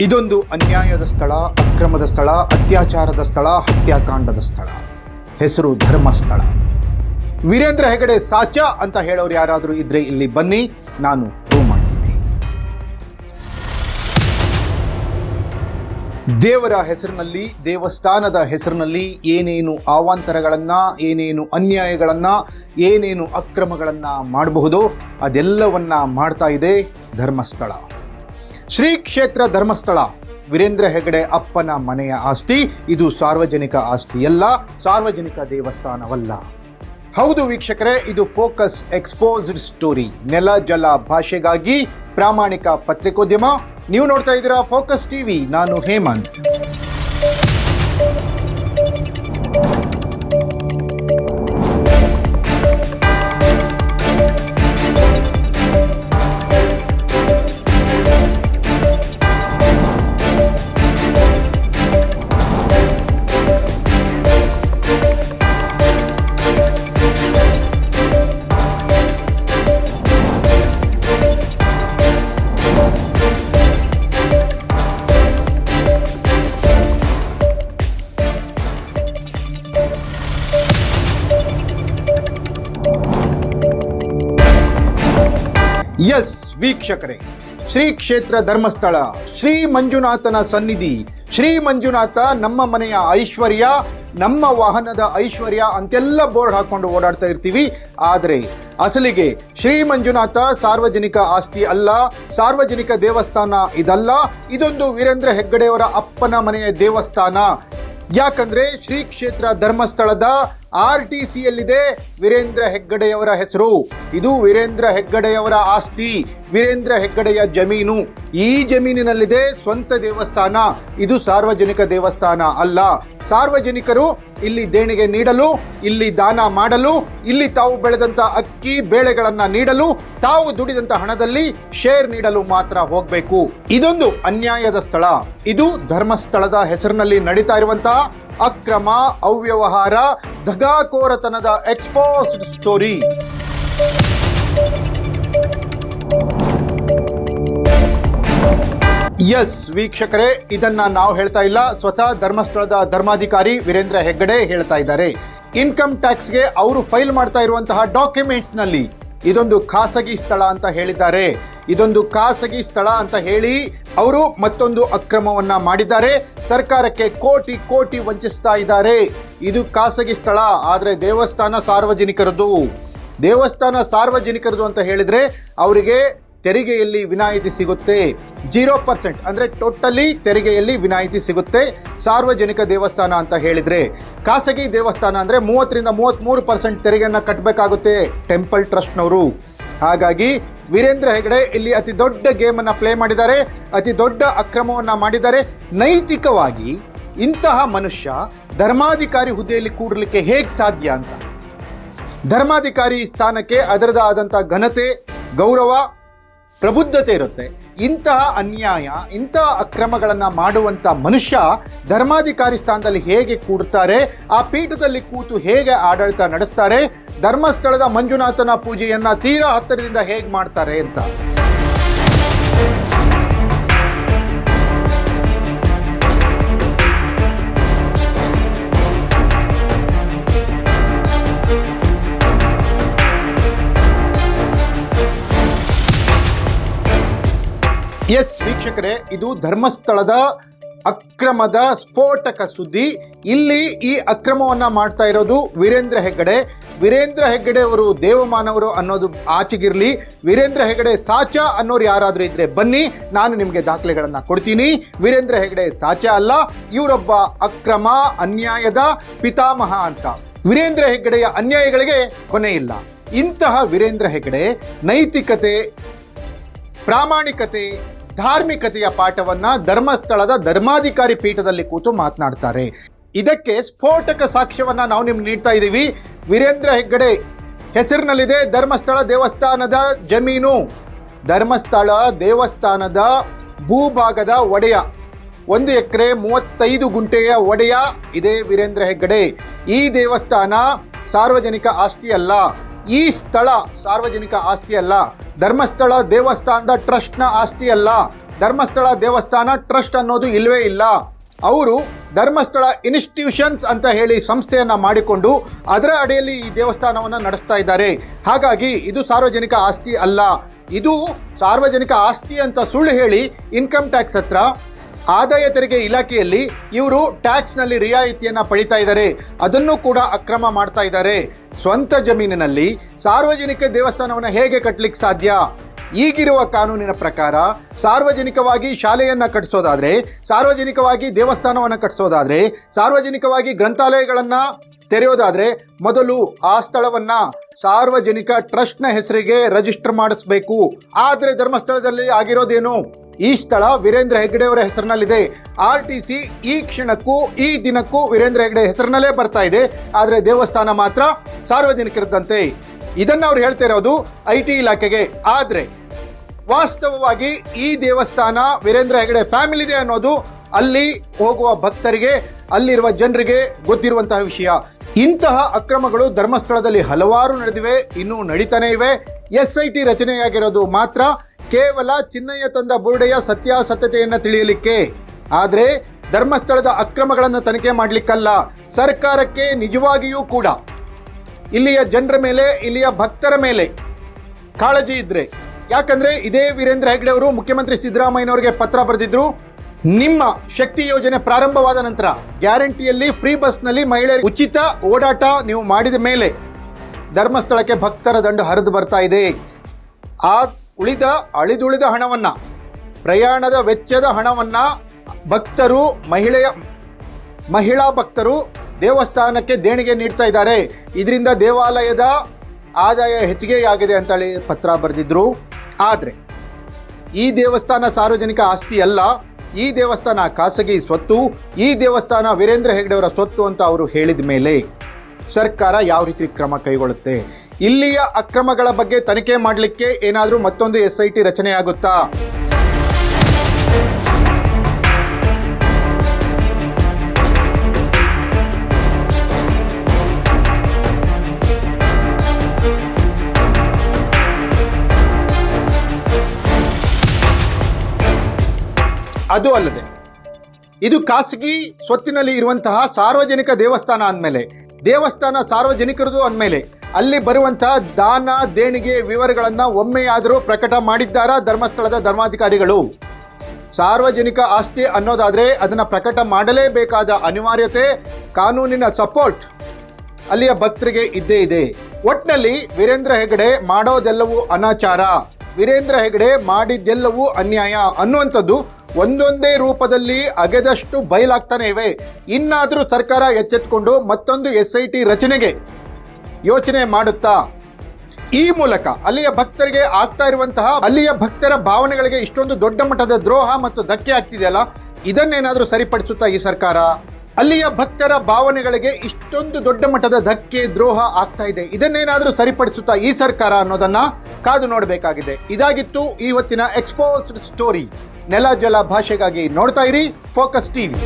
ಇದೊಂದು ಅನ್ಯಾಯದ ಸ್ಥಳ, ಅಕ್ರಮದ ಸ್ಥಳ, ಅತ್ಯಾಚಾರದ ಸ್ಥಳ, ಹತ್ಯಾಕಾಂಡದ ಸ್ಥಳ. ಹೆಸರು ಧರ್ಮಸ್ಥಳ. ವೀರೇಂದ್ರ ಹೆಗಡೆ ಸಾಚ ಅಂತ ಹೇಳೋರು ಯಾರಾದರೂ ಇದ್ರೆ ಇಲ್ಲಿ ಬನ್ನಿ, ನಾನು ಪ್ರೂವ್ ಮಾಡ್ತೀನಿ. ದೇವರ ಹೆಸರಿನಲ್ಲಿ, ದೇವಸ್ಥಾನದ ಹೆಸರಿನಲ್ಲಿ ಏನೇನು ಅವಾಂತರಗಳನ್ನು ಏನೇನು ಅನ್ಯಾಯಗಳನ್ನು, ಏನೇನು ಅಕ್ರಮಗಳನ್ನು ಮಾಡಬಹುದು, ಅದೆಲ್ಲವನ್ನ ಮಾಡ್ತಾ ಇದೆ ಧರ್ಮಸ್ಥಳ. ಶ್ರೀ ಕ್ಷೇತ್ರ ಧರ್ಮಸ್ಥಳ. ವೀರೇಂದ್ರ ಹೆಗಡೆ ಅಪ್ಪನ ಮನೆಯ ಆಸ್ತಿ, ಇದು ಸಾರ್ವಜನಿಕ ಆಸ್ತಿಯಲ್ಲ, ಸಾರ್ವಜನಿಕ ದೇವಸ್ಥಾನವಲ್ಲ. ಹೌದು ವೀಕ್ಷಕರೇ, ಇದು ಫೋಕಸ್ ಎಕ್ಸ್ಪೋಸ್ಡ್ ಸ್ಟೋರಿ. ನೆಲ, ಜಲ ಭಾಷೆಗಾಗಿ ಪ್ರಾಮಾಣಿಕ ಪತ್ರಿಕೋದ್ಯಮ. ನೀವು ನೋಡ್ತಾ ಇದ್ದೀರಾ ಫೋಕಸ್ ಟಿವಿ, ನಾನು ಹೇಮಂತ್. ಎಸ್ ವೀಕ್ಷಕರೇ, ಶ್ರೀ ಕ್ಷೇತ್ರ ಧರ್ಮಸ್ಥಳ, ಶ್ರೀ ಮಂಜುನಾಥನ ಸನ್ನಿಧಿ, ಶ್ರೀ ಮಂಜುನಾಥ ನಮ್ಮ ಮನೆಯ ಐಶ್ವರ್ಯ, ನಮ್ಮ ವಾಹನದ ಐಶ್ವರ್ಯ ಅಂತೆಲ್ಲ ಬೋರ್ಡ್ ಹಾಕೊಂಡು ಓಡಾಡ್ತಾ ಇರ್ತೀವಿ. ಆದರೆ ಅಸಲಿಗೆ ಶ್ರೀ ಮಂಜುನಾಥ ಸಾರ್ವಜನಿಕ ಆಸ್ತಿ ಅಲ್ಲ, ಸಾರ್ವಜನಿಕ ದೇವಸ್ಥಾನ ಇದಲ್ಲ. ಇದೊಂದು ವೀರೇಂದ್ರ ಹೆಗ್ಗಡೆಯವರ ಅಪ್ಪನ ಮನೆಯ ದೇವಸ್ಥಾನ. ಯಾಕಂದ್ರೆ ಶ್ರೀ ಕ್ಷೇತ್ರ ಧರ್ಮಸ್ಥಳದ ಆರ್ ಟಿ ಸಿಯಲ್ಲಿದೆ ವೀರೇಂದ್ರ ಹೆಗ್ಗಡೆಯವರ ಹೆಸರು. ಇದು ವೀರೇಂದ್ರ ಹೆಗ್ಗಡೆಯವರ ಆಸ್ತಿ, ವೀರೇಂದ್ರ ಹೆಗ್ಗಡೆಯ ಜಮೀನು. ಈ ಜಮೀನಿನಲ್ಲಿದೆ ಸ್ವಂತ ದೇವಸ್ಥಾನ, ಇದು ಸಾರ್ವಜನಿಕ ದೇವಸ್ಥಾನ ಅಲ್ಲ. ಸಾರ್ವಜನಿಕರು ಇಲ್ಲಿ ದೇಣಿಗೆ ನೀಡಲು, ಇಲ್ಲಿ ದಾನ ಮಾಡಲು, ಇಲ್ಲಿ ತಾವು ಬೆಳೆದಂತ ಅಕ್ಕಿ ಬೇಳೆಗಳನ್ನ ನೀಡಲು, ತಾವು ದುಡಿದಂತ ಹಣದಲ್ಲಿ ಶೇರ್ ನೀಡಲು ಮಾತ್ರ ಹೋಗಬೇಕು. ಇದೊಂದು ಅನ್ಯಾಯದ ಸ್ಥಳ. ಇದು ಧರ್ಮಸ್ಥಳದ ಹೆಸರಿನಲ್ಲಿ ನಡೀತಾ ಇರುವಂತಹ ಅಕ್ರಮ ಅವ್ಯವಹಾರ ದಗಾಕೋರತನದ ಎಕ್ಸ್ಪೋಸ್ಡ್ ಸ್ಟೋರಿ ಎಸ್ ವೀಕ್ಷಕರೇ, ಇದನ್ನ ನಾವು ಹೇಳ್ತಾ ಇಲ್ಲ. ಸ್ವತಃ ಧರ್ಮಸ್ಥಳದ ಧರ್ಮಾಧಿಕಾರಿ ವೀರೇಂದ್ರ ಹೆಗ್ಗಡೆ ಹೇಳ್ತಾ ಇದ್ದಾರೆ. ಇನ್ಕಮ್ ಟ್ಯಾಕ್ಸ್ಗೆ ಅವರು ಫೈಲ್ ಮಾಡ್ತಾ ಇರುವಂತಹ ಡಾಕ್ಯುಮೆಂಟ್ಸ್ನಲ್ಲಿ ಇದೊಂದು ಖಾಸಗಿ ಸ್ಥಳ ಅಂತ ಹೇಳಿದ್ದಾರೆ. ಇದೊಂದು ಖಾಸಗಿ ಸ್ಥಳ ಅಂತ ಹೇಳಿ ಅವರು ಮತ್ತೊಂದು ಅಕ್ರಮವನ್ನ ಮಾಡಿದ್ದಾರೆ. ಸರ್ಕಾರಕ್ಕೆ ಕೋಟಿ ಕೋಟಿ ವಂಚಿಸ್ತಾ ಇದ್ದಾರೆ. ಇದು ಖಾಸಗಿ ಸ್ಥಳ, ಆದರೆ ದೇವಸ್ಥಾನ ಸಾರ್ವಜನಿಕರದು. ದೇವಸ್ಥಾನ ಸಾರ್ವಜನಿಕರದು ಅಂತ ಹೇಳಿದರೆ ಅವರಿಗೆ ತೆರಿಗೆಯಲ್ಲಿ ವಿನಾಯಿತಿ ಸಿಗುತ್ತೆ. ಜೀರೋ ಪರ್ಸೆಂಟ್ ಅಂದರೆ ಟೋಟಲಿ ತೆರಿಗೆಯಲ್ಲಿ ವಿನಾಯಿತಿ ಸಿಗುತ್ತೆ. ಸಾರ್ವಜನಿಕ ದೇವಸ್ಥಾನ ಅಂತ ಹೇಳಿದರೆ, ಖಾಸಗಿ ದೇವಸ್ಥಾನ ಅಂದರೆ ಮೂವತ್ತರಿಂದ ಮೂವತ್ತ್ಮೂರು ಪರ್ಸೆಂಟ್ ತೆರಿಗೆಯನ್ನು ಕಟ್ಟಬೇಕಾಗುತ್ತೆ ಟೆಂಪಲ್ ಟ್ರಸ್ಟ್ನವರು. ಹಾಗಾಗಿ ವೀರೇಂದ್ರ ಹೆಗಡೆ ಇಲ್ಲಿ ಅತಿ ದೊಡ್ಡ ಗೇಮನ್ನು ಪ್ಲೇ ಮಾಡಿದ್ದಾರೆ, ಅತಿ ದೊಡ್ಡ ಅಕ್ರಮವನ್ನು ಮಾಡಿದ್ದಾರೆ. ನೈತಿಕವಾಗಿ ಇಂತಹ ಮನುಷ್ಯ ಧರ್ಮಾಧಿಕಾರಿ ಹುದ್ದೆಯಲ್ಲಿ ಕೂಡಲಿಕ್ಕೆ ಹೇಗೆ ಸಾಧ್ಯ ಅಂತ. ಧರ್ಮಾಧಿಕಾರಿ ಸ್ಥಾನಕ್ಕೆ ಅದರದೇ ಆದಂಥ ಘನತೆ, ಗೌರವ ಪ್ರಬುದ್ಧತೆ ಇರುತ್ತೆ. ಇಂತಹ ಅನ್ಯಾಯ, ಇಂತಹ ಅಕ್ರಮಗಳನ್ನು ಮಾಡುವಂಥ ಮನುಷ್ಯ ಧರ್ಮಾಧಿಕಾರಿ ಸ್ಥಾನದಲ್ಲಿ ಹೇಗೆ ಕೂಡ್ತಾರೆ, ಆ ಪೀಠದಲ್ಲಿ ಕೂತು ಹೇಗೆ ಆಡಳಿತ ನಡೆಸ್ತಾರೆ, ಧರ್ಮಸ್ಥಳದ ಮಂಜುನಾಥನ ಪೂಜೆಯನ್ನು ತೀರಾ ಹತ್ತಿರದಿಂದ ಹೇಗೆ ಮಾಡ್ತಾರೆ ಅಂತ. ಎಸ್ ವೀಕ್ಷಕರೇ, ಇದು ಧರ್ಮಸ್ಥಳದ ಅಕ್ರಮದ ಸ್ಫೋಟಕ ಸುದ್ದಿ. ಇಲ್ಲಿ ಈ ಅಕ್ರಮವನ್ನು ಮಾಡ್ತಾ ಇರೋದು ವೀರೇಂದ್ರ ಹೆಗ್ಗಡೆ. ವೀರೇಂದ್ರ ಹೆಗ್ಗಡೆ ಅವರು ದೇವಮಾನವರು ಅನ್ನೋದು ಆಚೆಗಿರಲಿ. ವೀರೇಂದ್ರ ಹೆಗ್ಗಡೆ ಸಾಚ ಅನ್ನೋರು ಯಾರಾದರೂ ಇದ್ದರೆ ಬನ್ನಿ, ನಾನು ನಿಮಗೆ ದಾಖಲೆಗಳನ್ನು ಕೊಡ್ತೀನಿ. ವೀರೇಂದ್ರ ಹೆಗ್ಗಡೆ ಸಾಚ ಅಲ್ಲ, ಇವರೊಬ್ಬ ಅಕ್ರಮ, ಅನ್ಯಾಯದ ಪಿತಾಮಹ ಅಂತ. ವೀರೇಂದ್ರ ಹೆಗ್ಗಡೆಯ ಅನ್ಯಾಯಗಳಿಗೆ ಕೊನೆ ಇಲ್ಲ. ಇಂತಹ ವೀರೇಂದ್ರ ಹೆಗ್ಗಡೆ ನೈತಿಕತೆ, ಪ್ರಾಮಾಣಿಕತೆ ಧಾರ್ಮಿಕತೆಯ ಪಾಠವನ್ನ ಧರ್ಮಸ್ಥಳದ ಧರ್ಮಾಧಿಕಾರಿ ಪೀಠದಲ್ಲಿ ಕೂತು ಮಾತನಾಡ್ತಾರೆ. ಇದಕ್ಕೆ ಸ್ಫೋಟಕ ಸಾಕ್ಷ್ಯವನ್ನ ನಾವು ನಿಮ್ಗೆ ನೀಡ್ತಾ ಇದ್ದೀವಿ ವೀರೇಂದ್ರ ಹೆಗ್ಗಡೆ ಹೆಸರಿನಲ್ಲಿದೆ ಧರ್ಮಸ್ಥಳ ದೇವಸ್ಥಾನದ ಜಮೀನು. ಧರ್ಮಸ್ಥಳ ದೇವಸ್ಥಾನದ ಭೂಭಾಗದ ಒಡೆಯ. ಒಂದು ಎಕರೆ ಮೂವತ್ತೈದು ಗುಂಟೆಯ ಒಡೆಯ ಇದೆ ವೀರೇಂದ್ರ ಹೆಗ್ಗಡೆ. ಈ ದೇವಸ್ಥಾನ ಸಾರ್ವಜನಿಕ ಆಸ್ತಿ ಅಲ್ಲ ಈ ಸ್ಥಳ ಸಾರ್ವಜನಿಕ ಆಸ್ತಿ ಅಲ್ಲ ಧರ್ಮಸ್ಥಳ ದೇವಸ್ಥಾನದ ಟ್ರಸ್ಟ್ನ ಆಸ್ತಿ ಅಲ್ಲ ಧರ್ಮಸ್ಥಳ ದೇವಸ್ಥಾನ ಟ್ರಸ್ಟ್ ಅನ್ನೋದು ಇಲ್ಲವೇ ಇಲ್ಲ. ಅವರು ಧರ್ಮಸ್ಥಳ ಇನ್ಸ್ಟಿಟ್ಯೂಷನ್ಸ್ ಅಂತ ಹೇಳಿ ಸಂಸ್ಥೆಯನ್ನು ಮಾಡಿಕೊಂಡು ಅದರ ಅಡಿಯಲ್ಲಿ ಈ ದೇವಸ್ಥಾನವನ್ನು ನಡೆಸ್ತಾ ಇದ್ದಾರೆ. ಹಾಗಾಗಿ ಇದು ಸಾರ್ವಜನಿಕ ಆಸ್ತಿ ಅಲ್ಲ. ಇದು ಸಾರ್ವಜನಿಕ ಆಸ್ತಿ ಅಂತ ಸುಳ್ಳು ಹೇಳಿ ಇನ್ಕಮ್ ಟ್ಯಾಕ್ಸ್ ಹತ್ರ ಆದಾಯ ತೆರಿಗೆ ಇಲಾಖೆಯಲ್ಲಿ ಇವರು ಟ್ಯಾಕ್ಸ್ನಲ್ಲಿ ರಿಯಾಯಿತಿಯನ್ನು ಪಡಿತಾ ಇದ್ದಾರೆ ಅದನ್ನು ಕೂಡ ಅಕ್ರಮ ಮಾಡ್ತಾ ಇದ್ದಾರೆ ಸ್ವಂತ ಜಮೀನಿನಲ್ಲಿ ಸಾರ್ವಜನಿಕ ದೇವಸ್ಥಾನವನ್ನು ಹೇಗೆ ಕಟ್ಟಲಿಕ್ಕೆ ಸಾಧ್ಯ? ಈಗಿರುವ ಕಾನೂನಿನ ಪ್ರಕಾರ ಸಾರ್ವಜನಿಕವಾಗಿ ಶಾಲೆಯನ್ನು ಕಟ್ಟಿಸೋದಾದ್ರೆ ಸಾರ್ವಜನಿಕವಾಗಿ ದೇವಸ್ಥಾನವನ್ನು ಕಟ್ಟಿಸೋದಾದ್ರೆ ಸಾರ್ವಜನಿಕವಾಗಿ ಗ್ರಂಥಾಲಯಗಳನ್ನು ತೆರೆಯೋದಾದರೆ ಮೊದಲು ಆ ಸ್ಥಳವನ್ನ ಸಾರ್ವಜನಿಕ ಟ್ರಸ್ಟ್ನ ಹೆಸರಿಗೆ ರಿಜಿಸ್ಟರ್ ಮಾಡಿಸ್ಬೇಕು. ಆದರೆ ಧರ್ಮಸ್ಥಳದಲ್ಲಿ ಆಗಿರೋದೇನು? ಈ ಸ್ಥಳ ವೀರೇಂದ್ರ ಹೆಗ್ಡೆ ಅವರ ಹೆಸರಿನಲ್ಲಿದೆ. ಆರ್ ಟಿ ಸಿ ಈ ಕ್ಷಣಕ್ಕೂ, ಈ ದಿನಕ್ಕೂ ವೀರೇಂದ್ರ ಹೆಗ್ಡೆ ಹೆಸರಿನಲ್ಲೇ ಬರ್ತಾ ಇದೆ. ಆದರೆ ದೇವಸ್ಥಾನ ಮಾತ್ರ ಸಾರ್ವಜನಿಕರದ್ದಂತೆ. ಇದನ್ನು ಅವ್ರು ಹೇಳ್ತಾ ಇರೋದು ಐ ಟಿ ಇಲಾಖೆಗೆ. ಆದರೆ ವಾಸ್ತವವಾಗಿ ಈ ದೇವಸ್ಥಾನ ವೀರೇಂದ್ರ ಹೆಗಡೆ ಫ್ಯಾಮಿಲಿದೆ ಅನ್ನೋದು ಅಲ್ಲಿ ಹೋಗುವ ಭಕ್ತರಿಗೆ, ಅಲ್ಲಿರುವ ಜನರಿಗೆ ಗೊತ್ತಿರುವಂತಹ ವಿಷಯ. ಇಂತಹ ಅಕ್ರಮಗಳು ಧರ್ಮಸ್ಥಳದಲ್ಲಿ ಹಲವಾರು ನಡೆದಿವೆ, ಇನ್ನೂ ನಡೀತಾನೆ ಇವೆ. ಎಸ್ ಐ ಟಿ ರಚನೆಯಾಗಿರೋದು ಮಾತ್ರ ಕೇವಲ ಚಿನ್ನಯ್ಯ ತಂದ ಬುರುಡೆಯ ಸತ್ಯಾಸತ್ಯತೆಯನ್ನು ತಿಳಿಯಲಿಕ್ಕೆ. ಆದರೆ ಧರ್ಮಸ್ಥಳದ ಅಕ್ರಮಗಳನ್ನು ತನಿಖೆ ಮಾಡಲಿಕ್ಕಲ್ಲ, ಸರ್ಕಾರಕ್ಕೆ ನಿಜವಾಗಿಯೂ ಕೂಡ. ಇಲ್ಲಿಯ ಜನರ ಮೇಲೆ, ಇಲ್ಲಿಯ ಭಕ್ತರ ಮೇಲೆ ಕಾಳಜಿ ಇದ್ರೆ. ಯಾಕಂದ್ರೆ ಇದೇ ವೀರೇಂದ್ರ ಹೆಗ್ಡೆ ಅವರು ಮುಖ್ಯಮಂತ್ರಿ ಸಿದ್ದರಾಮಯ್ಯನವರಿಗೆ ಪತ್ರ ಬರೆದಿದ್ರು, ನಿಮ್ಮ ಶಕ್ತಿ ಯೋಜನೆ ಪ್ರಾರಂಭವಾದ ನಂತರ ಗ್ಯಾರಂಟಿಯಲ್ಲಿ ಫ್ರೀ ಬಸ್ನಲ್ಲಿ ಮಹಿಳೆಯರಿಗೆ ಉಚಿತ ಓಡಾಟ ನೀವು ಮಾಡಿದ ಮೇಲೆ ಧರ್ಮಸ್ಥಳಕ್ಕೆ ಭಕ್ತರ ದಂಡು ಹರಿದು ಬರ್ತಾ ಇದೆ. ಆ ಉಳಿದ, ಅಳಿದುಳಿದ ಹಣವನ್ನ, ಪ್ರಯಾಣದ ವೆಚ್ಚದ ಹಣವನ್ನ ಭಕ್ತರು, ಮಹಿಳೆಯ, ಮಹಿಳಾ ಭಕ್ತರು ದೇವಸ್ಥಾನಕ್ಕೆ ದೇಣಿಗೆ ನೀಡ್ತಾ ಇದ್ದಾರೆ. ಇದರಿಂದ ದೇವಾಲಯದ ಆದಾಯ ಹೆಚ್ಚಿಗೆಯಾಗಿದೆ ಅಂತೇಳಿ ಪತ್ರ ಬರೆದಿದ್ರು. ಆದರೆ, ಈ ದೇವಸ್ಥಾನ ಸಾರ್ವಜನಿಕ ಆಸ್ತಿ ಅಲ್ಲ. ಈ ದೇವಸ್ಥಾನ ಖಾಸಗಿ ಸ್ವತ್ತು, ಈ ದೇವಸ್ಥಾನ ವೀರೇಂದ್ರ ಹೆಗ್ಡೆಯವರ ಸ್ವತ್ತು ಅಂತ ಅವರು ಹೇಳಿದ ಮೇಲೆ ಸರ್ಕಾರ ಯಾವ ರೀತಿ ಕ್ರಮ ಕೈಗೊಳ್ಳುತ್ತೆ? ಇಲ್ಲಿಯ ಅಕ್ರಮಗಳ ಬಗ್ಗೆ ತನಿಖೆ ಮಾಡಲಿಕ್ಕೆ ಏನಾದರೂ ಮತ್ತೊಂದು ಎಸ್ ಐ ಟಿ ರಚನೆ ಆಗುತ್ತಾ? ಅದು ಅಲ್ಲದೆ, ಇದು ಖಾಸಗಿ ಸ್ವತ್ತಿನಲ್ಲಿ ಇರುವಂತಹ ಸಾರ್ವಜನಿಕ ದೇವಸ್ಥಾನ ಅಂದಮೇಲೆ, ದೇವಸ್ಥಾನ ಸಾರ್ವಜನಿಕರದು ಅಂದಮೇಲೆ ಅಲ್ಲಿ ಬರುವಂತಹ ದಾನ, ದೇಣಿಗೆ ವಿವರಗಳನ್ನು ಒಮ್ಮೆಯಾದರೂ ಪ್ರಕಟ ಮಾಡಿದ್ದಾರಾ ಧರ್ಮಸ್ಥಳದ ಧರ್ಮಾಧಿಕಾರಿಗಳು? ಸಾರ್ವಜನಿಕ ಆಸ್ತಿ ಅನ್ನೋದಾದರೆ ಅದನ್ನು ಪ್ರಕಟ ಮಾಡಲೇಬೇಕಾದ ಅನಿವಾರ್ಯತೆ, ಕಾನೂನಿನ ಸಪೋರ್ಟ್ ಅಲ್ಲಿಯ ಭಕ್ತರಿಗೆ ಇದ್ದೇ ಇದೆ. ಒಟ್ನಲ್ಲಿ ವೀರೇಂದ್ರ ಹೆಗಡೆ ಮಾಡೋದೆಲ್ಲವೂ ಅನಾಚಾರ. ವೀರೇಂದ್ರ ಹೆಗಡೆ ಮಾಡಿದ್ದೆಲ್ಲವೂ ಅನ್ಯಾಯ ಅನ್ನುವಂಥದ್ದು ಒಂದೊಂದೇ ರೂಪದಲ್ಲಿ ಅಗೆದಷ್ಟು ಬಯಲಾಗ್ತಾನೆ ಇವೆ. ಇನ್ನಾದರೂ ಸರ್ಕಾರ ಎಚ್ಚೆತ್ಕೊಂಡು ಮತ್ತೊಂದು ಎಸ್ ಐ ಟಿ ರಚನೆಗೆ ಯೋಚನೆ ಮಾಡುತ್ತಾ? ಈ ಮೂಲಕ ಅಲ್ಲಿಯ ಭಕ್ತರಿಗೆ ಆಗ್ತಾ ಇರುವಂತಹ, ಅಲ್ಲಿಯ ಭಕ್ತರ ಭಾವನೆಗಳಿಗೆ ಇಷ್ಟೊಂದು ದೊಡ್ಡ ಮಟ್ಟದ ದ್ರೋಹ ಮತ್ತು ಧಕ್ಕೆ ಆಗ್ತಿದೆಯಲ್ಲ, ಇದನ್ನೇನಾದರೂ ಸರಿಪಡಿಸುತ್ತಾ ಈ ಸರ್ಕಾರ? ಅಲ್ಲಿಯ ಭಕ್ತರ ಭಾವನೆಗಳಿಗೆ ಇಷ್ಟೊಂದು ದೊಡ್ಡ ಮಟ್ಟದ ಧಕ್ಕೆ, ದ್ರೋಹ ಆಗ್ತಾ ಇದೆ. ಇದನ್ನೇನಾದರೂ ಸರಿಪಡಿಸುತ್ತಾ ಈ ಸರ್ಕಾರ ಅನ್ನೋದನ್ನ ಕಾದು ನೋಡಬೇಕಾಗಿದೆ. ಇದಾಗಿತ್ತು ಇವತ್ತಿನ ಎಕ್ಸ್ಪೋಸ್ಡ್ ಸ್ಟೋರಿ ನೆಲ, ಜಲ ಭಾಷೆಗಾಗಿ ನೋಡ್ತಾ ಇರಿ ಫೋಕಸ್ ಟಿವಿ